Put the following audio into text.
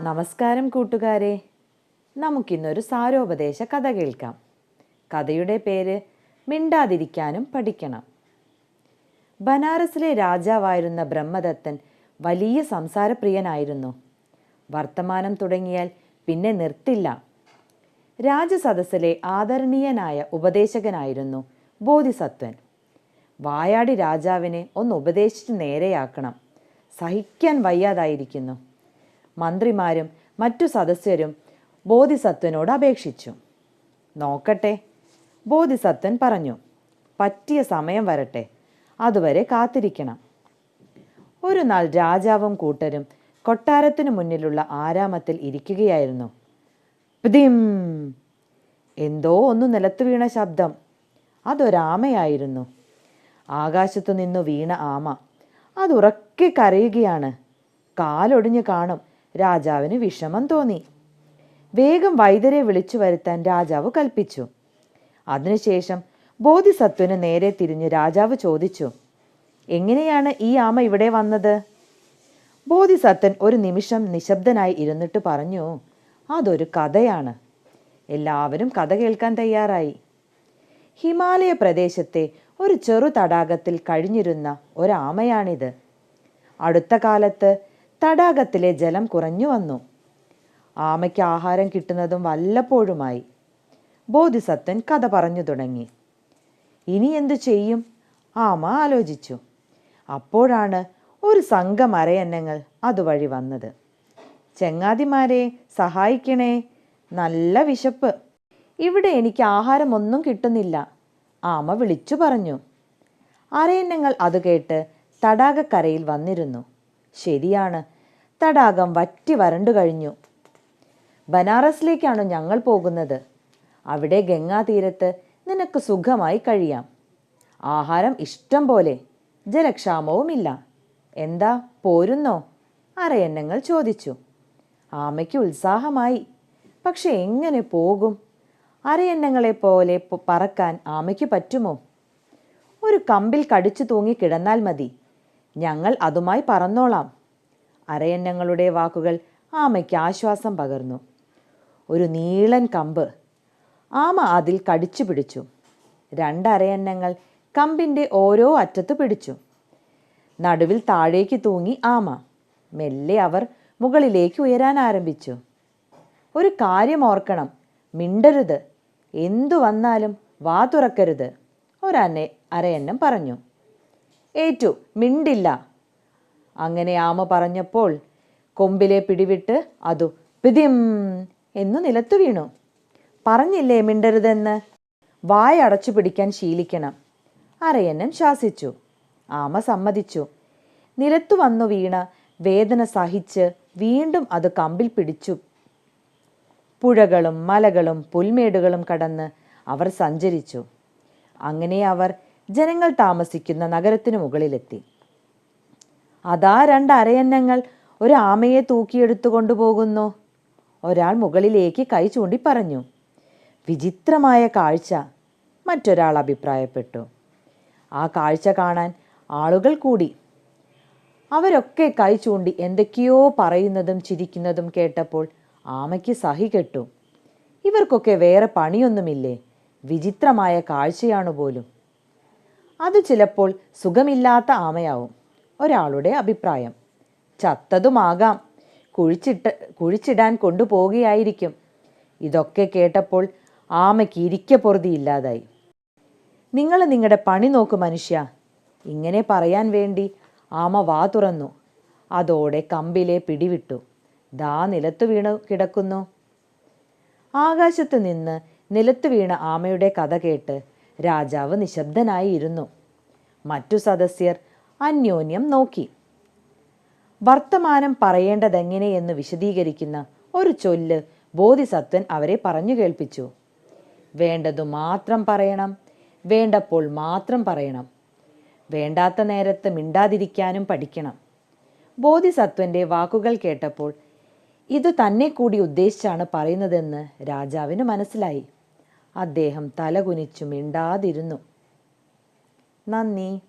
നമസ്കാരം കൂട്ടുകാരെ. നമുക്കിന്നൊരു സാരോപദേശ കഥ കേൾക്കാം. കഥയുടെ പേര് മിണ്ടാതിരിക്കാനും പഠിക്കണം. ബനാറസിലെ രാജാവായിരുന്ന ബ്രഹ്മദത്തൻ വലിയ സംസാരപ്രിയനായിരുന്നു. വർത്തമാനം തുടങ്ങിയാൽ പിന്നെ നിർത്തില്ല. രാജസദസ്സിലെ ആദരണീയനായ ഉപദേശകനായിരുന്നു ബോധിസത്വൻ. വായാടി രാജാവിനെ ഒന്ന് ഉപദേശിച്ച് നേരെയാക്കണം. സഹിക്കാൻ വയ്യാതായിരിക്കുന്നു. മന്ത്രിമാരും മറ്റു സദസ്യരും ബോധിസത്വനോട് അപേക്ഷിച്ചു. നോക്കട്ടെ ബോധിസത്വൻ പറഞ്ഞു പറ്റിയ സമയം വരട്ടെ അതുവരെ കാത്തിരിക്കണം. ഒരു നാൾ രാജാവും കൂട്ടരും കൊട്ടാരത്തിനു മുന്നിലുള്ള ആരാമത്തിൽ ഇരിക്കുകയായിരുന്നു. പ്തിം എന്തോ ഒന്ന് നിലത്ത് വീണ ശബ്ദം. അതൊരാമയായിരുന്നു. ആകാശത്തു നിന്നു വീണ ആമ. അതുറക്കെ കരയുകയാണ്. കാലൊടിഞ്ഞു കാണും. രാജാവിന് വിഷമം തോന്നി. വേഗം വൈദ്യരെ വിളിച്ചു വരുത്താൻ രാജാവ് കൽപ്പിച്ചു. അതിനുശേഷം ബോധിസത്വന് നേരെ തിരിഞ്ഞ് രാജാവ് ചോദിച്ചു എങ്ങനെയാണ് ഈ ആമ ഇവിടെ വന്നത്? ബോധിസത്വൻ ഒരു നിമിഷം നിശബ്ദനായി ഇരുന്നിട്ട് പറഞ്ഞു അതൊരു കഥയാണ്. എല്ലാവരും കഥ കേൾക്കാൻ തയ്യാറായി. ഹിമാലയ പ്രദേശത്തെ ഒരു ചെറു തടാകത്തിൽ കഴിഞ്ഞിരുന്ന ഒരാമയാണിത്. അടുത്ത കാലത്ത് തടാകത്തിലെ ജലം കുറഞ്ഞു വന്നു. ആമയ്ക്ക് ആഹാരം കിട്ടുന്നതും വല്ലപ്പോഴുമായി. ബോധിസത്വൻ കഥ പറഞ്ഞു തുടങ്ങി. ഇനി എന്തു ചെയ്യും? ആമ ആലോചിച്ചു. അപ്പോഴാണ് ഒരു സംഘം അരയന്നങ്ങൾ അതുവഴി വന്നത്. ചെങ്ങാതിമാരെ സഹായിക്കണേ. നല്ല വിശപ്പ്. ഇവിടെ എനിക്ക് ആഹാരമൊന്നും കിട്ടുന്നില്ല. ആമ വിളിച്ചു പറഞ്ഞു. അരയന്നങ്ങൾ അത് കേട്ട് തടാകക്കരയിൽ വന്നിരുന്നു. ശരിയാണ്. തടാകം വറ്റി വരണ്ടു കഴിഞ്ഞു. ബനാറസിലേക്കാണ് ഞങ്ങൾ പോകുന്നത്? അവിടെ ഗംഗാതീരത്ത് നിനക്ക് സുഖമായി കഴിയാം. ആഹാരം ഇഷ്ടം പോലെ ജലക്ഷാമവുമില്ല. എന്താ പോരുന്നോ? അരയന്നങ്ങൾ ചോദിച്ചു. ആമയ്ക്ക് ഉത്സാഹമായി. പക്ഷെ എങ്ങനെ പോകും? അരയന്നങ്ങളെ പോലെ പറക്കാൻ ആമയ്ക്ക് പറ്റുമോ? ഒരു കമ്പിൽ കടിച്ചു തൂങ്ങി കിടന്നാൽ മതി. ഞങ്ങൾ അതുമായി പറന്നോളാം. അരയന്നങ്ങളുടെ വാക്കുകൾ ആമയ്ക്ക് ആശ്വാസം പകർന്നു. ഒരു നീളൻ കമ്പ് ആമ അതിൽ കടിച്ചു പിടിച്ചു. രണ്ടരയന്നങ്ങൾ കമ്പിന്റെ ഓരോ അറ്റത്ത് പിടിച്ചു. നടുവിൽ താഴേക്ക് തൂങ്ങി ആമ. മെല്ലെ അവർ മുകളിലേക്ക് ഉയരാൻ ആരംഭിച്ചു. ഒരു കാര്യം ഓർക്കണം. മിണ്ടരുത്. എന്തു വന്നാലും വാ തുറക്കരുത്. ഒരന്നെ അരയന്നം പറഞ്ഞു. ഏറ്റു മിണ്ടില്ല. അങ്ങനെ ആമ പറഞ്ഞപ്പോൾ കൊമ്പിലെ പിടിവിട്ട് അതു പിതിം എന്നു നിലത്തു വീണു. പറഞ്ഞില്ലേ മിണ്ടരുതെന്ന്? വായ അടച്ചു പിടിക്കാൻ ശീലിക്കണം. അരയന്നൻ ശാസിച്ചു. ആമ സമ്മതിച്ചു. നിലത്തു വന്നു വീണ വേദന സഹിച്ച് വീണ്ടും അത് കമ്പിൽ പിടിച്ചു. പുഴകളും മലകളും പുൽമേടുകളും കടന്ന് അവർ സഞ്ചരിച്ചു. അങ്ങനെ അവർ ജനങ്ങൾ താമസിക്കുന്ന നഗരത്തിനു മുകളിലെത്തി. അതാ രണ്ട് അരയന്നങ്ങൾ ഒരു ആമയെ തൂക്കിയെടുത്തു കൊണ്ടുപോകുന്നു ഒരാൾ മുകളിലേക്ക് കൈ ചൂണ്ടി പറഞ്ഞു വിചിത്രമായ കാഴ്ച മറ്റൊരാൾ അഭിപ്രായപ്പെട്ടു. ആ കാഴ്ച കാണാൻ ആളുകൾ കൂടി. അവരൊക്കെ കൈ ചൂണ്ടി എന്തൊക്കെയോ പറയുന്നതും ചിരിക്കുന്നതും കേട്ടപ്പോൾ ആമയ്ക്ക് സഹി കെട്ടു. ഇവർക്കൊക്കെ വേറെ പണിയൊന്നുമില്ലേ? വിചിത്രമായ കാഴ്ചയാണ് പോലും. അത് ചിലപ്പോൾ സുഖമില്ലാത്ത ആമയാവും. ഒരാളുടെ അഭിപ്രായം. ചത്തതുമാകാം. കുഴിച്ചിട്ട് കുഴിച്ചിടാൻ കൊണ്ടുപോവുകയായിരിക്കും. ഇതൊക്കെ കേട്ടപ്പോൾ ആമയ്ക്ക് ഇരിക്ക പൊറുതിയില്ലാതായി നിങ്ങൾ നിങ്ങളുടെ പണി നോക്കു മനുഷ്യ. ഇങ്ങനെ പറയാൻ വേണ്ടി ആമ വാ തുറന്നു. അതോടെ കമ്പിലെ പിടിവിട്ടു. ദാ നിലത്തു വീണു കിടക്കുന്നു. ആകാശത്തു നിന്ന് നിലത്തു വീണ ആമയുടെ കഥ കേട്ട് രാജാവ് നിശബ്ദനായി ഇരുന്നു. മറ്റു സദസ്യർ അന്യോന്യം നോക്കി. വർത്തമാനം പറയേണ്ടതെങ്ങനെയെന്ന് വിശദീകരിക്കുന്ന ഒരു ചൊല്ല് ബോധിസത്വൻ അവരെ പറഞ്ഞു കേൾപ്പിച്ചു. വേണ്ടതു മാത്രം പറയണം വേണ്ടപ്പോൾ മാത്രം പറയണം വേണ്ടാത്ത നേരത്ത് മിണ്ടാതിരിക്കാനും പഠിക്കണം. ബോധിസത്വന്റെ വാക്കുകൾ കേട്ടപ്പോൾ ഇത് തന്നെ കൂടി ഉദ്ദേശിച്ചാണ് പറയുന്നതെന്ന് രാജാവിന് മനസ്സിലായി. അദ്ദേഹം തലകുനിച്ചു മിണ്ടാതിരുന്നു. നന്ദി.